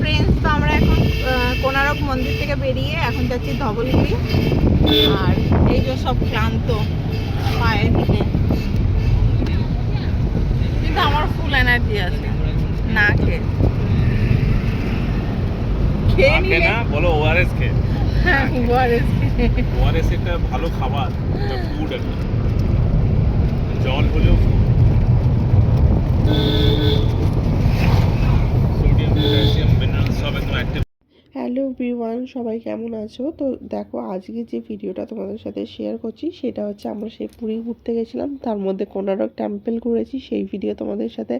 Friends তো আমরা এখন কোনারক মন্দির থেকে বেরিয়ে এখন যাচ্ছি ধবলগিরি আর এই যে সব ক্লান্ত পায়ে দিকে কিন্তু আমার ফুল এনার্জি আছে। না খেয়ে। না বলো ওআরএস খে হ্যাঁ। ওআরএস ভালো খাবার ফুড একটা জল হলেও। সোডিয়াম পটাশিয়াম হ্যালো এভরিওয়ান সবাই কেমন আছো? তো দেখো, আজকে যে ভিডিওটা তোমাদের সাথে শেয়ার করছি, সেটা হচ্ছে আমরা সেই পুরী ঘুরতে গেছিলাম। তার মধ্যে কোনারক টেম্পল ঘুরেছি, সেই ভিডিও তোমাদের সাথে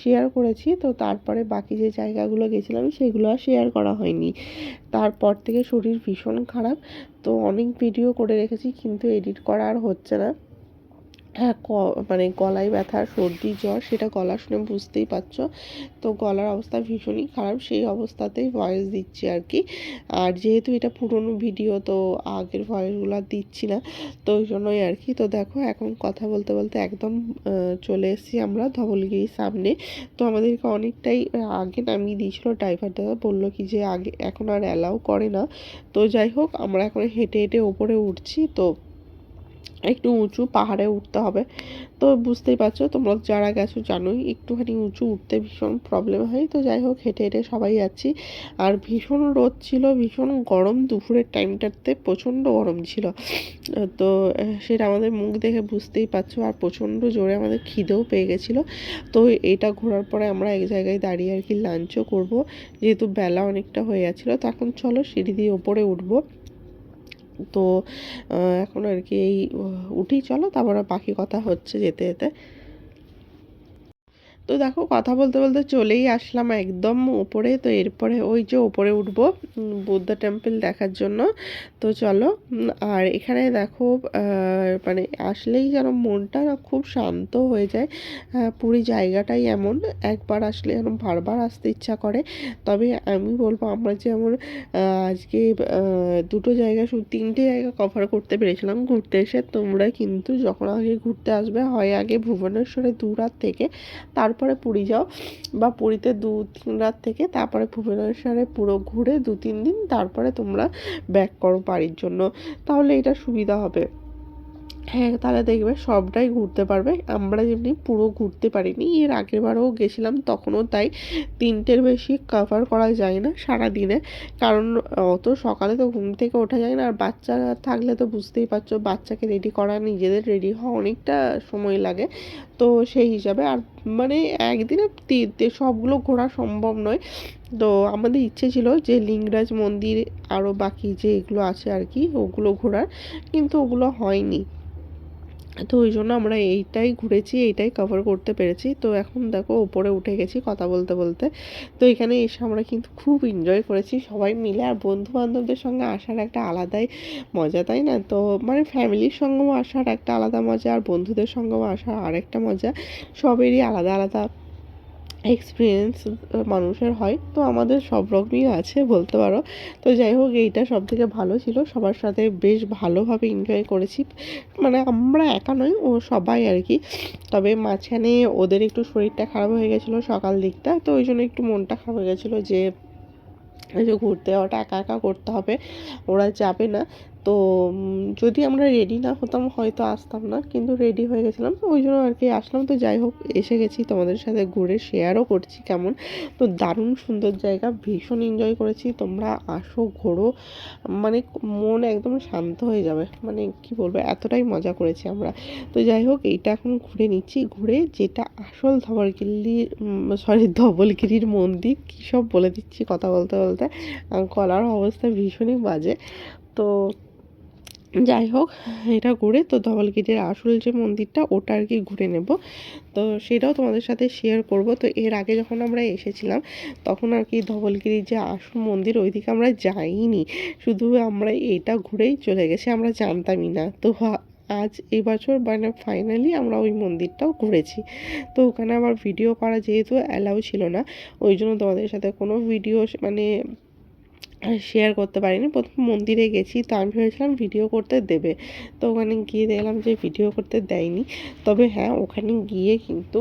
শেয়ার করেছি। তো তারপরে বাকি যে জায়গাগুলো গেছিলাম, সেগুলো আর শেয়ার করা হয়নি। তারপর থেকে শরীর ভীষণ খারাপ, তো অনেক ভিডিও করে রেখেছি, কিন্তু এডিট করা আর হচ্ছে না। হ্যাঁ মানে গলায় ব্যথা সর্দি, জ্বর, সেটা গলা শুনে বুঝতেই পারছ। তো গলার অবস্থা ভীষণই খারাপ, সেই অবস্থাতেই ভয়েস দিচ্ছি আর কি। আর যেহেতু এটা পুরনো ভিডিও তো আগের ভয়েসগুলো আর দিচ্ছি না, তো ওই জন্যই আর কি। তো দেখো, এখন কথা বলতে বলতে একদম চলে এসেছি আমরা ধবলগিরির সামনে। তো আমাদেরকে অনেকটাই আগে নামিয়ে দিয়েছিল ড্রাইভার দাদা, বলল কি যে আগে, এখন আর অ্যালাউ করে না। তো যাই হোক, আমরা এখন হেঁটে হেঁটে ওপরে উঠছি, তো একটু উঁচু পাহাড়ে উঠতে হবে। তো বুঝতেই পারছ, তোমরা যারা গেছো জানোই, একটুখানি উঁচু উঠতে ভীষণ প্রবলেম হয়। তো যাই হোক, হেঁটে হেঁটে সবাই যাচ্ছি। আর ভীষণ রোদ ছিল, ভীষণ গরম দুপুরের টাইমটাতে প্রচণ্ড গরম ছিল। তো সেটা আমাদের মুখ দেখে বুঝতেই পারছ, আর প্রচণ্ড জোরে আমাদের খিদেও পেয়ে গেছিল। তো এটা ঘোরার পরে আমরা এক জায়গায় দাঁড়িয়ে আর কি লাঞ্চও করব। যেহেতু বেলা অনেকটা হয়ে যাচ্ছিল, তো এখন চলো সিঁড়ি দিয়ে ওপরে উঠবো। তো এখন আর কি এই উঠি চলো তারপরে বাকি কথা হচ্ছে যেতে যেতে। তো দেখো, কথা বলতে বলতে চলেই আসলাম একদম ওপরে তো এরপরে ওই যে ওপরে উঠবো বুদ্ধা টেম্পল দেখার জন্য। তো চলো আর এখানে দেখো মানে আসলেই যেন মনটা খুব শান্ত হয়ে যায়। পুরী জায়গাটাই এমন, একবার আসলে যেন বারবার আসতে ইচ্ছা করে। তবে আমি বলব, আমরা যেমন আজকে দুটো জায়গা শুধু তিনটে জায়গা কভার করতে পেরেছিলাম ঘুরতে এসে, তোমরা কিন্তু যখন আগে ঘুরতে আসবে, হয় আগে ভুবনেশ্বরে দু রাত থেকে তারপরে পুরী যাও বা পুরীতে দু তিন রাত থেকে তারপরে ভুবনেশ্বরে পুরো ঘুরে দু তিন দিন তারপরে তোমরা ব্যাক করো বাড়ির জন্য। তাহলে এটা সুবিধা হবে। হ্যাঁ তাহলে দেখবে সবটাই ঘুরতে পারবে। আমরা যেমনি পুরো ঘুরতে পারিনি, এর আগের বারও গেছিলাম, তখনও তাই তিনটের বেশি কভার করা যায় না সারা দিনে কারণ অত সকালে তো ঘুম থেকে ওঠা যায় না, আর বাচ্চা থাকলে তো বুঝতেই পারছ, বাচ্চাকে রেডি করা, নিজেদের রেডি হওয়া অনেকটা সময় লাগে। তো সেই হিসাবে আর মানে একদিনে সবগুলো ঘোরা সম্ভব নয়। তো আমাদের ইচ্ছে ছিল যে লিঙ্গরাজ মন্দির আরও বাকি যে এগুলো আছে আর কি, ওগুলো ঘোরার, কিন্তু ওগুলো হয়নি। তো ওই জন্য আমরা এইটাই ঘুরেছি, এইটাই কভার করতে পেরেছি। তো এখন দেখো ওপরে উঠে গেছি কথা বলতে বলতে। তো এখানে এসে আমরা কিন্তু খুব এনজয় করেছি সবাই মিলে। আর বন্ধু বান্ধবদের সঙ্গে আসার একটা আলাদাই মজা, তাই না? তো মানে ফ্যামিলির সঙ্গেও আসার একটা আলাদা মজা, আর বন্ধুদের সঙ্গেও আসার আরেকটা মজা। সবেরই আলাদা আলাদা এক্সপিরিয়েন্স মানুষের হয়। তো আমাদের সব রকমই আছে বলতে পারো। তো যাই হোক, এইটা সব থেকে ভালো ছিল। সবার সাথে বেশ ভালোভাবে এনজয় করেছি। মানে আমরা একা নই, ও সবাই আর কি। তবে মাঝখানে ওদের একটু শরীরটা খারাপ হয়ে গেছিল সকাল দিকটা। তো ওই জন্য একটু মনটা খারাপ হয়ে গেছিল যে যে ঘুরতে যাওয়াটা একা একা করতে হবে। ওরা যাবে না। তো যদি আমরা রেডি না হতাম হয়তো আসতাম না, কিন্তু রেডি হয়ে গেছিলাম। তো ওই জন্য আর কি আসলাম। তো যাই হোক, এসে গেছি তোমাদের সাথে ঘুরে শেয়ারও করছি কেমন। তো দারুণ সুন্দর জায়গা, ভীষণ এনজয় করেছি। তোমরা আসো, ঘোরো। মানে মন একদম শান্ত হয়ে যাবে। মানে কি বলব, এতটাই মজা করেছি আমরা। তো যাই হোক, এইটা এখন ঘুরে নিচ্ছি। ঘুরে যেটা আসল ধবলগিরির সরি ধবলগিরির মন্দির, কী সব বলে দিচ্ছি কথা বলতে বলতে। গলার অবস্থা ভীষণই বাজে। তো যাই হোক, এটা ঘুরে তো ধবলগিরির আসল যে মন্দিরটা, ওটা আর কি ঘুরে নেব। তো সেটাও তোমাদের সাথে শেয়ার করব। তো এর আগে যখন আমরা এসেছিলাম, তখন আর কি ধবলগিরির যে আসল মন্দির, ওইদিকে আমরা যাইনি। শুধু আমরা এটা ঘুরেই চলে গেছি, আমরা জানতামই না। তো আজ এই বছর মানে ফাইনালি আমরা ওই মন্দিরটাও ঘুরেছি। তো ওখানে আবার ভিডিও করা যেহেতু অ্যালাউ ছিল না, ওই জন্য তোমাদের সাথে কোনো ভিডিও মানে শেয়ার করতে পারিনি। প্রথম মন্দিরে গেছি, তো আমি ভেবেছিলাম ভিডিও করতে দেবে। তো ওখানে গিয়ে দেখলাম যে ভিডিও করতে দেয়নি। তবে হ্যাঁ ওখানে গিয়ে কিন্তু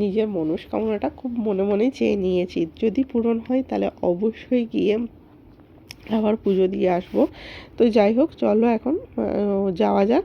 নিজের মনস্কামনাটা খুব মনে মনে চেয়ে নিয়েছি। যদি পূরণ হয় তাহলে অবশ্যই গিয়ে আবার পুজো দিয়ে আসব। তো যাই হোক, চলো এখন যাওয়া যাক।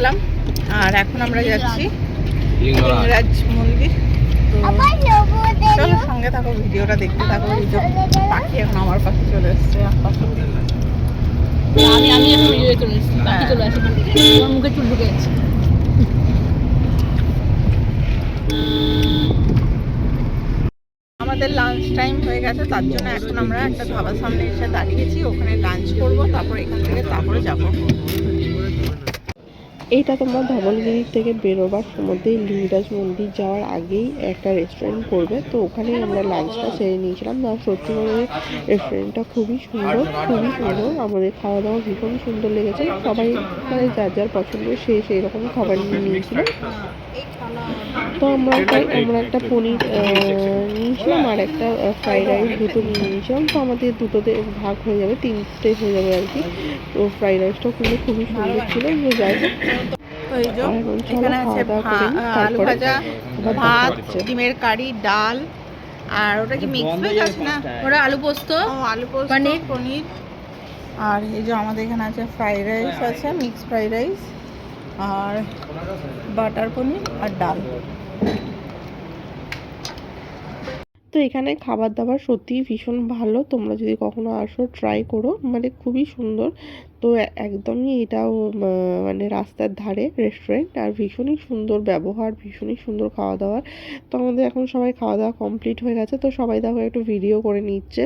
গেলাম। আর এখন আমরা যাচ্ছি লিঙ্গরাজ। মন্দির। চলো সঙ্গে থাকো ভিডিওটা দেখতে থাকো পাখি এখন আমার পাশে চলে এসছে আমি আমি এখন ভিডিও চলে এসেছি বাকি চলে আসি মুখে চুল ঢুকে গেছে। আমাদের লাঞ্চ টাইম হয়ে গেছে তার জন্য এখন আমরা একটা ধাবার সামনে এসে দাঁড়িয়েছি ওখানে লাঞ্চ করব তারপর এখান থেকে তারপরে যাব। এইটা তোমরা ধবলগিরি থেকে বেরোবার সমুদ্রে লিঙ্গরাজ মন্দির যাওয়ার আগেই একটা রেস্টুরেন্ট পড়বে তো ওখানেই আমরা লাঞ্চটা সেরে নিয়েছিলাম। না, সত্যি রেস্টুরেন্টটা খুবই সুন্দর খুবই সুন্দর আমাদের খাওয়া দাওয়া ভীষণ সুন্দর লেগেছে। সবাই মানে যার যার পছন্দ, সে সেই রকম খাবার নিয়ে নিয়েছিল। তো আমরা তাই আমরা একটা পনির নিয়েছিলাম আর একটা ফ্রাইড রাইস দুটো নিয়ে নিয়েছিলাম। তো আমাদের দুটোতে ভাগ হয়ে যাবে, তিনটে হয়ে যাবে আর কি। তো ফ্রাইড রাইসটাও কিন্তু খুবই সুন্দর ছিল। যাই হোক তো এই যে এখানে আছে আলু ভাজা ভাত ডিমের কারি ডাল আর ওটা কি মিক্স ভেজ আছে না? ওরা আলু পোস্ত আলু পোস্ত পনির। পনির। আর এই যে আমাদের এখানে আছে ফ্রাইড রাইস আছে মিক্স ফ্রাইড রাইস আর বাটার পনির আর ডাল। তো এখানে খাবার দাবার সত্যিই ভীষণ ভালো তোমরা যদি কখনো আসো ট্রাই করো মানে খুবই সুন্দর। তো একদমই এটাও মানে রাস্তার ধারে রেস্টুরেন্ট আর ভীষণই সুন্দর ব্যবহার, ভীষণই সুন্দর খাওয়া দাওয়ার তো আমাদের এখন সবাই খাওয়া দাওয়া কমপ্লিট হয়ে গেছে, তো সবাই দেখো একটু ভিডিও করে নিচ্ছে।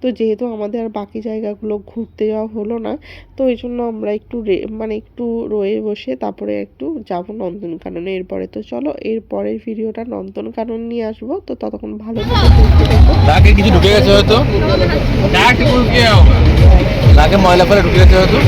তো যেহেতু আমাদের আর বাকি জায়গাগুলো ঘুরতে যাওয়া হলো না, তো এই জন্য আমরা একটু মানে একটু রয়ে বসে তারপরে একটু যাব নন্দনকাননে এরপরে। তো চলো এরপরের ভিডিওটা নন্দনকানন নিয়ে আসব। তো ততক্ষণ ভালো নাকে কিছু ঢুকে গেছে হয়তো। নাকে ময়লা ফলে ঢুকে গেছে হয়তো।